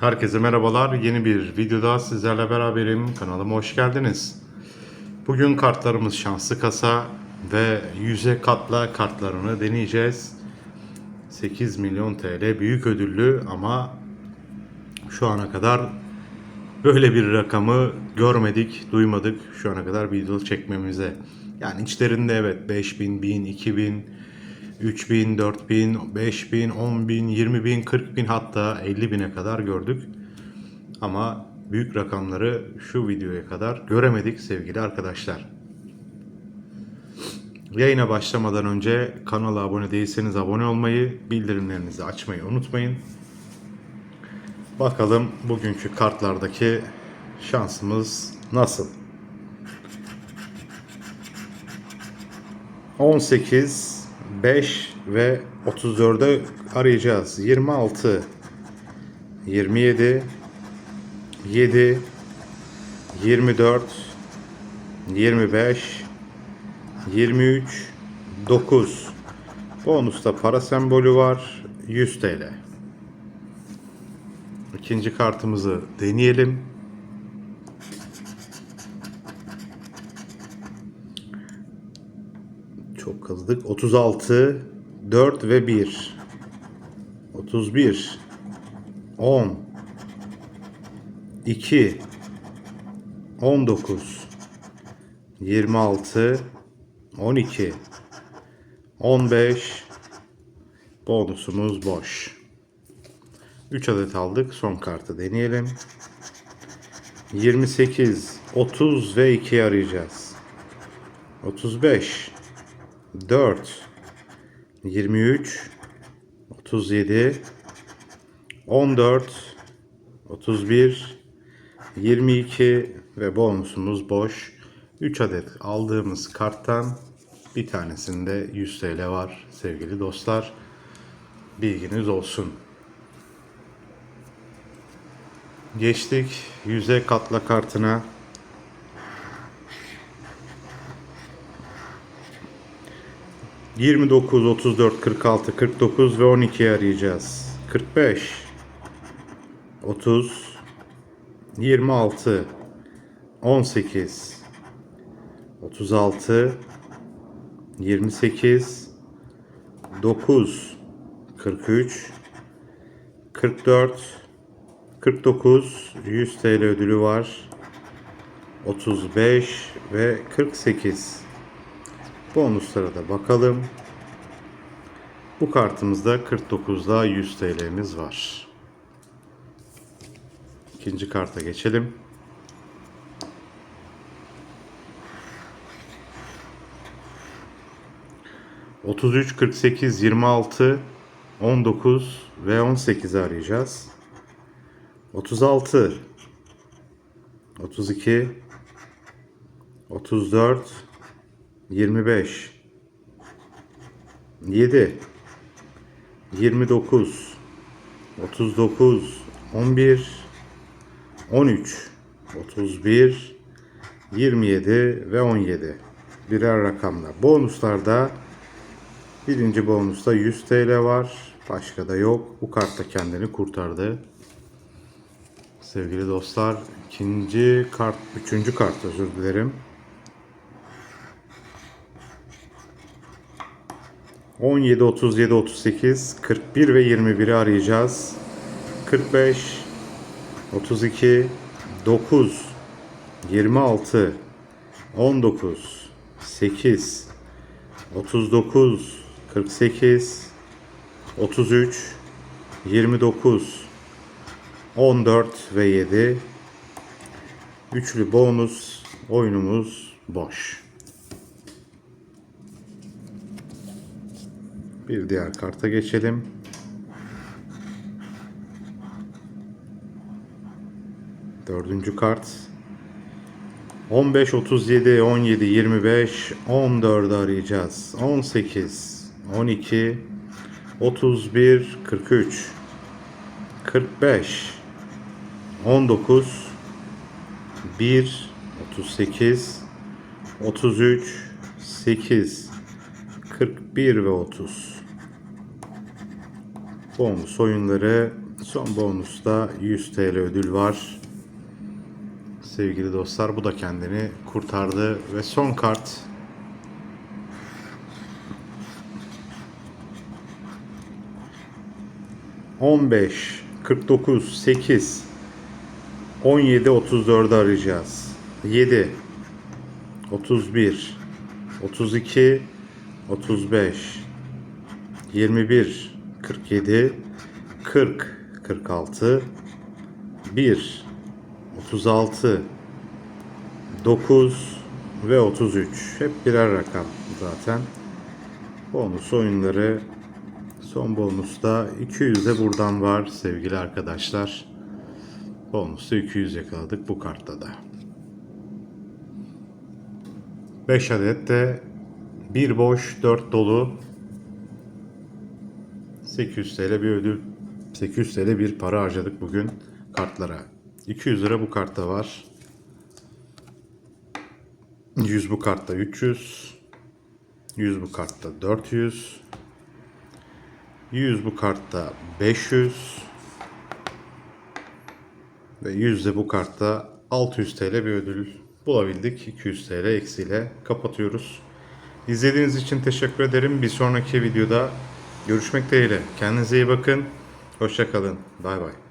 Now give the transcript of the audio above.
Herkese merhabalar. Yeni bir videoda sizlerle beraberim. Kanalıma hoş geldiniz. Bugün kartlarımız şanslı kasa ve yüze katla kartlarını deneyeceğiz. 8 milyon TL büyük ödüllü ama şu ana kadar böyle bir rakamı görmedik, duymadık şu ana kadar video çekmemize. Yani içlerinde evet 5000, 1000, 2000, 3000, 4000, 5000, 10000, 20000, 40000 hatta 50000'e kadar gördük. Ama büyük rakamları şu videoya kadar göremedik sevgili arkadaşlar. Yayına başlamadan önce kanala abone değilseniz abone olmayı, bildirimlerinizi açmayı unutmayın. Bakalım bugünkü kartlardaki şansımız nasıl? 18, 5 ve 34'ü arayacağız. 26, 27, 7, 24, 25, 23, 9. Bonusta para sembolü var. 100 TL. İkinci kartımızı deneyelim. Çok kızdık. 36, 4 ve 1. 31, 10, 2, 19, 26, 12, 15, bonusumuz boş. 3 adet aldık. Son kartı deneyelim. 28, 30 ve 2 arayacağız. 35, 4, 23, 37, 14, 31, 22 ve bonusumuz boş. 3 adet aldığımız karttan bir tanesinde 100 TL var sevgili dostlar. Bilginiz olsun. Geçtik yüze katla kartına. Yirmi dokuz, otuz dört, kırk altı, kırk dokuz ve on iki arayacağız. Kırk beş, otuz, yirmi altı, on sekiz, otuz altı, yirmi sekiz, dokuz, kırk üç, kırk dört, 49 100 TL ödülü var. 35 ve 48. Bonuslara da bakalım. Bu kartımızda 49'da 100 TL'miz var. İkinci karta geçelim. Otuz üç, kırk sekiz, yirmi altı, on dokuz ve on sekizi arayacağız. 36 32 34 25 7 29 39 11 13 31 27 ve 17 birer rakamla. Bonuslarda birinci bonusta 100 TL var. Başka da yok. Bu kart da kendini kurtardı. Sevgili dostlar, ikinci kart, üçüncü kart özür dilerim. 17, 37, 38, 41 ve 21'i arayacağız. 45, 32, 9, 26, 19, 8, 39, 48, 33, 29, 14 ve 7 üçlü bonus oyunumuz boş. Bir diğer karta geçelim. Dördüncü kart. 15, 37, 17, 25, 14 arayacağız. 18, 12, 31, 43, 45, 19 1 38 33 8 41 ve 30 Bonus oyunları. Son bonusta 100 TL ödül var. Sevgili dostlar bu da kendini kurtardı ve son kart On beş, kırk dokuz, sekiz, on yedi, otuz dördü arayacağız. Yedi, otuz bir, otuz iki, otuz beş, yirmi bir, kırk yedi, kırk, kırk altı, bir, 36, 9 ve 33. Hep birer rakam zaten. Bonus oyunları son bonusta 200 de buradan var sevgili arkadaşlar. Bonusta 200 yakaladık bu kartta da. 5 adet de bir boş 4 dolu 800 TL bir ödül 800 TL bir para harcadık bugün kartlara. 200 lira bu kartta var. 100 bu kartta 300. 100 bu kartta 400. 100 bu kartta 500. Ve 100 de bu kartta 600 TL bir ödül bulabildik. 200 TL eksiyle kapatıyoruz. İzlediğiniz için teşekkür ederim. Bir sonraki videoda görüşmek dileğiyle. Kendinize iyi bakın. Hoşçakalın. Bay bay.